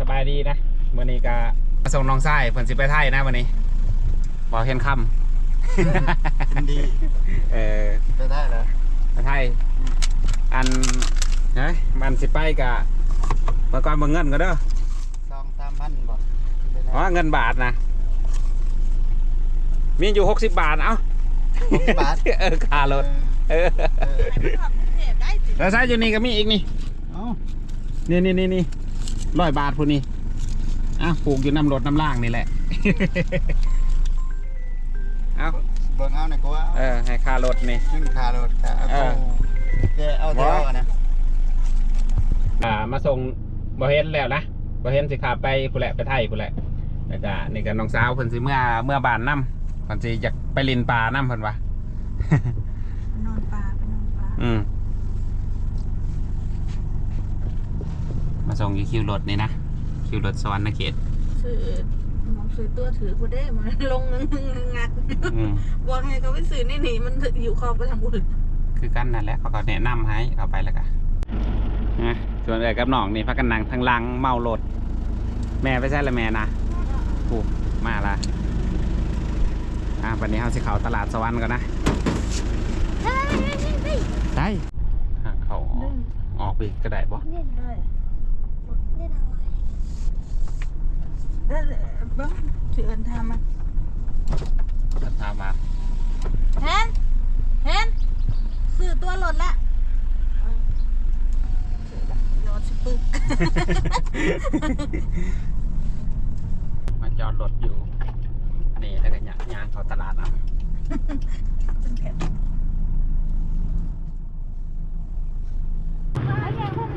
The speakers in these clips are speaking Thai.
สบายดีนะมื่อนี้ก็มาส่งน้องไส้เพิ่นสิไปไทยนะวันนี้บอกเห็นคยินดีำเออไปได้เหรอไปไทยอันเฮ้ยมันสิไปกะเมื่อก่อนเบิ่งเงินก็เด้อสองสามพันบ่อ๋อเงินบาทนะมีอยู่หกสิบบาทเอ้าหกสิบบาทเออค่ารถเออเออแล้วใช้อยู่นี่ก็มีอีกนี่ เอ้านี่นี่นี่นี่ ร้อยบาทพูนี่อะปลูกอยู่น้ำรถน้ำล่างนี่แหละ เอาเบิ่งเอาหน่อยกูว่าเออ ให้ค่ารถนี่ ขึ้นคารถค่ะเออแกเอาเดียวอะนะอ่า มาส่งบ่เห็นแล้วนะบ่เห็นสิขาไปผู้แหละไปไทยผู้แหละแล้วก็นี่ก็น้องสาวเพิ่นสิเมื่อเมื่อบานน้ำเพิ่นสิอยากไปลินปลาน้ำเพิ่นว่านอนปลาไปนอนปลา อืม มาส่งอยู่คิวรถนี่นะ คิวรถสวรรค์เขตซื้อมองซื้อตัวถือกูได้มันลงงักงักอืมบอกให้เขาไปซื้อนี่หนีมันอยู่คองไปทางอื่นคือกันนั่นแหละเขาก็แนะนำให้เขาไปแล้วกันนะส่วนเอ๋กับน้องนี่พักกันนั่งทางหลังเมารถแม่ไปใช่ละแม่นะถูกมาละอะวันนี้เขาสิเขาตลาดสวรรค์กันนะได้อะเขาออกออกไปอีกก็ได้บ่เล่นเลย เล่นอะไรบ้างถือเอินทำมาถามมาเห็นเห็นซื้อตัวหล่นละยอดสิปึกมาจอดรถอยู่ นี่แล้วก็ยางยางเขาตลาดนแผ่น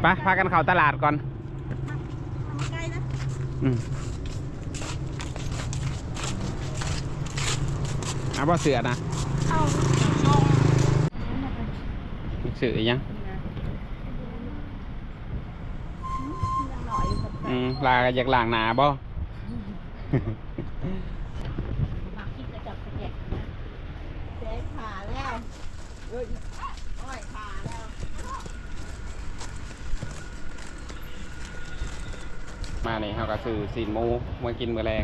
ไปพากันเข้าตลาดก่อน มาใกล้นะ อืม เอาบ่เสือนะเอาชงเสือยังอืมลากันอยากหลางหนาบ่เจ๊ผ่าแล้วเอ้ยอ้อยผ่าแล้ว มานี่เขาก็ซื้อซีนหมูมากินมื้อแรง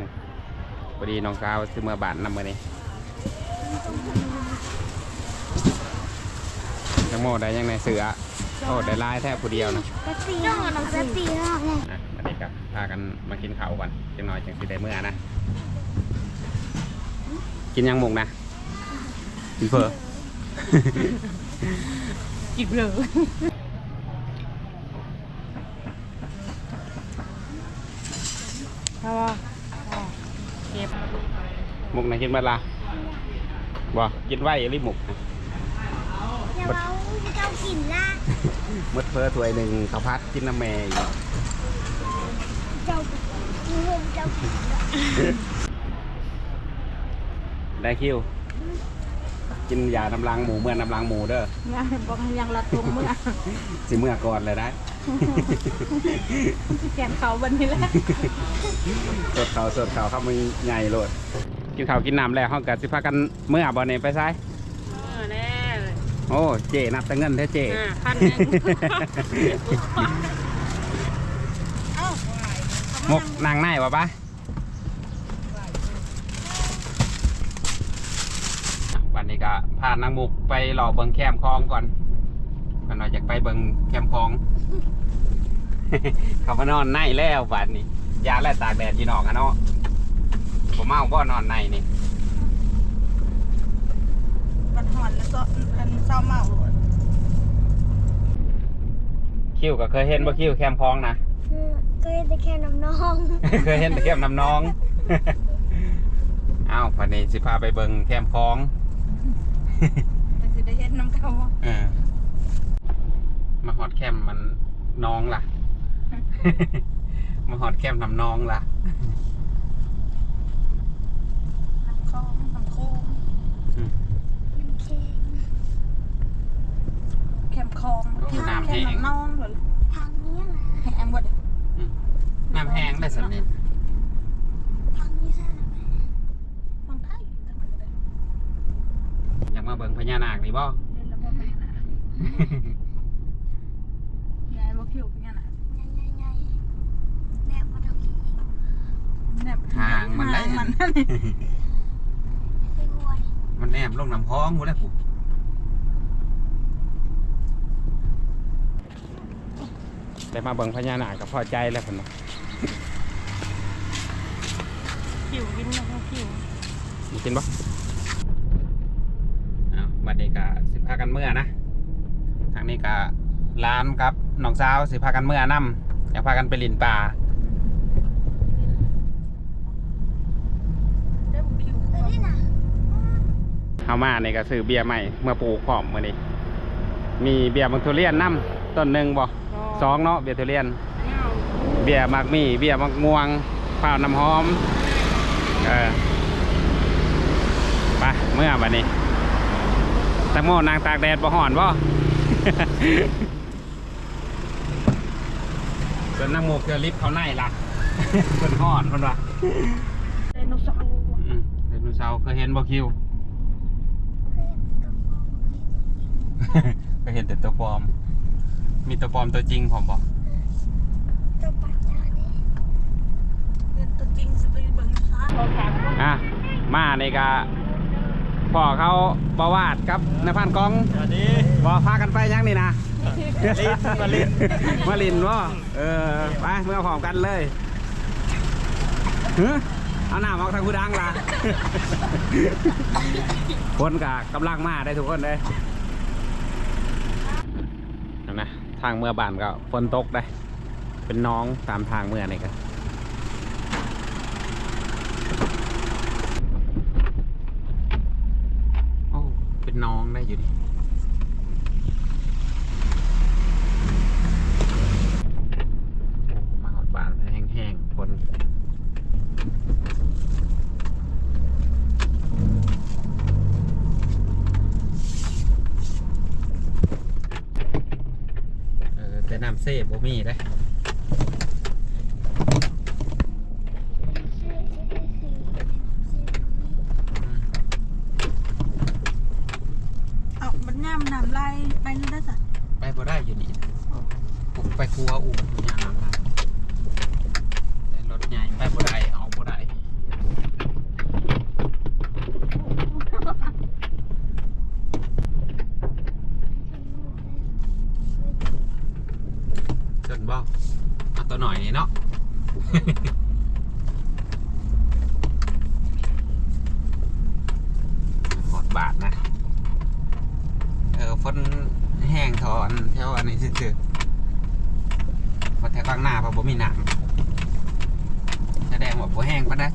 พอดีน้องสาวซื้อเมื่อบานนำมื้อนี้จังโมได้ยังในเสือโอ้ได้หลายแทบผู้เดียวนะกระตีน้องกระตีน้องเลยอะอันนี้ก็พากันมากินข้าวก่อนจังน้อยจังสิได้เมื่อนะ กินยังหมกนะกินเฟอกินเลยเอาว่า เก็บ ห มกนะกินมาละบ่กินไว้หรือหมกนะอย่าเอาเจ้ากินละมดเฟอถ้วยหนึ่งข้าวพัดกินน้ำแม่อีกเจ้ากินเงินเจ้ากินละได้คิว กินยาน้ำล้างหมูเมื่อน้ำล้างหมูเด้องานบอกให้ยังรัดตรงเมื่อสิเมื่อก่อนเลยได้ แกนเขาวันนี้แหละ สดเขาสดเขาเข้ามือใหญ่โลด กินข้าวกินน้ำแล้วห้องกัสิพากันเมื่อบ่เนี่ยไปซ้ายแน่เลยโอ้เจนับแต่เงินแท้เจอ่าพันหนึ่งเอ้าหมกนางไนวะปะวันนี้ก็พานางมุกไปหล่อเบิงแคมคลองก่อนมันว่าอยากไปเบิงแคมคลอง เขามานอนในแล้วบัดนี้ยาและตากแดดยีนอกอะเนาะ ผมเมาบ่นอนในนี่บันหอนแล้วก็อันเศร้าเมาโหลดคิวก็เคยเห็นบ่คิวแคมคลองนะก็ยังได้แค่น้ำน้องเคยเห็นแต่แคมน้ำน้อง อ้าววันนี้สิพาไปเบิงแคมคลองแต่สิได้เห็นน้ำเขาเออมาฮอดแคมป์มันน้องล่ะ มาฮอดแคมป์นำน้องล่ะ น้ำคลองน้ำโค้ง เค้ก แคมคลอง โอ้น้ำ แค แห้มงน้ำนองเหรอทางนี้แหละแห้งหมดน้ำแห้งได้สำเร็จทางนี้ใช่ไหมฟังไทยทำไมก็ได้อยากมาเบิ่งพญานาคนี่บ่เล่นแล้วพ่อแม่นะยายบ่คิวเป็นยังไงใหญ่ใหญ่ใหญ่แม่มาทางทางมันได้มันไปวัวดิมันแนมลงน้ำพองกูแล้วกู ได้มาเบิ่งพญานาคกับพอใจแล้วคนน่ะผิววินนะคะผิวมีกินปะอ้าวบัดนี้ก็สิพากันเมื่อนะ ทางนี้ก็ร้านครับน้องสาวสิพากันเมื่อนํอยากพากันไปลินป่าได้บุผิวไปดินะเข้ามานี่ก็ซื้อเบียร์ใหม่เมื่อปลูกพร้อมมื้อนี้ มีเบียร์มังทุเรียนนํต้นหนึ่งบ่ สองเนาะเบียร์ทุเรียน เบียร์มักมีเบียร์มักม่วงข้าวน้ำหอม เออไปเมื่อบัดนี้แตงโมนางตากแดดบ่ห่อนบ่ส่วนน้ำหมูกเกลือลิฟต์เขาในล่ะเพิ่นห่อนเพิ่นว่าไดโนเสาร์อืมไดโนเสาร์เคยเห็นบ่คิวเคยเห็นแต่ตัวปลอม มีตัวปลอมตัวจริงผมบอกตัวปัดตาดิเป็นตัวจริงสไปเบิ่งนะคะเราถามว่าอะ มาในกะพ่อเขาบาวาดกับนายพันกองสวัสดีบอพากันไปยังนี่นะลินมาลินมาลินว่าเออไปเมื่อพร้อมกันเลยเฮ้ยเอาหน้ามาออกทางผู้ดังล่ะคนกะกำลังมาได้ทุกคนเลยเห็นไหม ทางเมื่อบานก็ฝนตกได้ เป็นน้องตามทางเมื่อนี่ก็โอ้เป็นน้องได้อยู่ดิโอ้มาหอดบานแห้งๆฝนเออแต่น้ำเซ่บ่มีได้เอามันย่ำน้ำลายไปนั่นได้สัตว์ไปบ่ได้อยู่นี่ผมไปครัวอุ่มยามละแต่รถใหญ่ไปบ่ได้เอาบ่ได้ จนบ่เอาตัวหน่อยนี่เนาะ หอดบาทนะ เออฝนแห้งทอนแถวอันนี้ซื่อๆมาแถวข้างหน้าพอบ่มีหนังแสดงว่าบ่แห้งปะนะ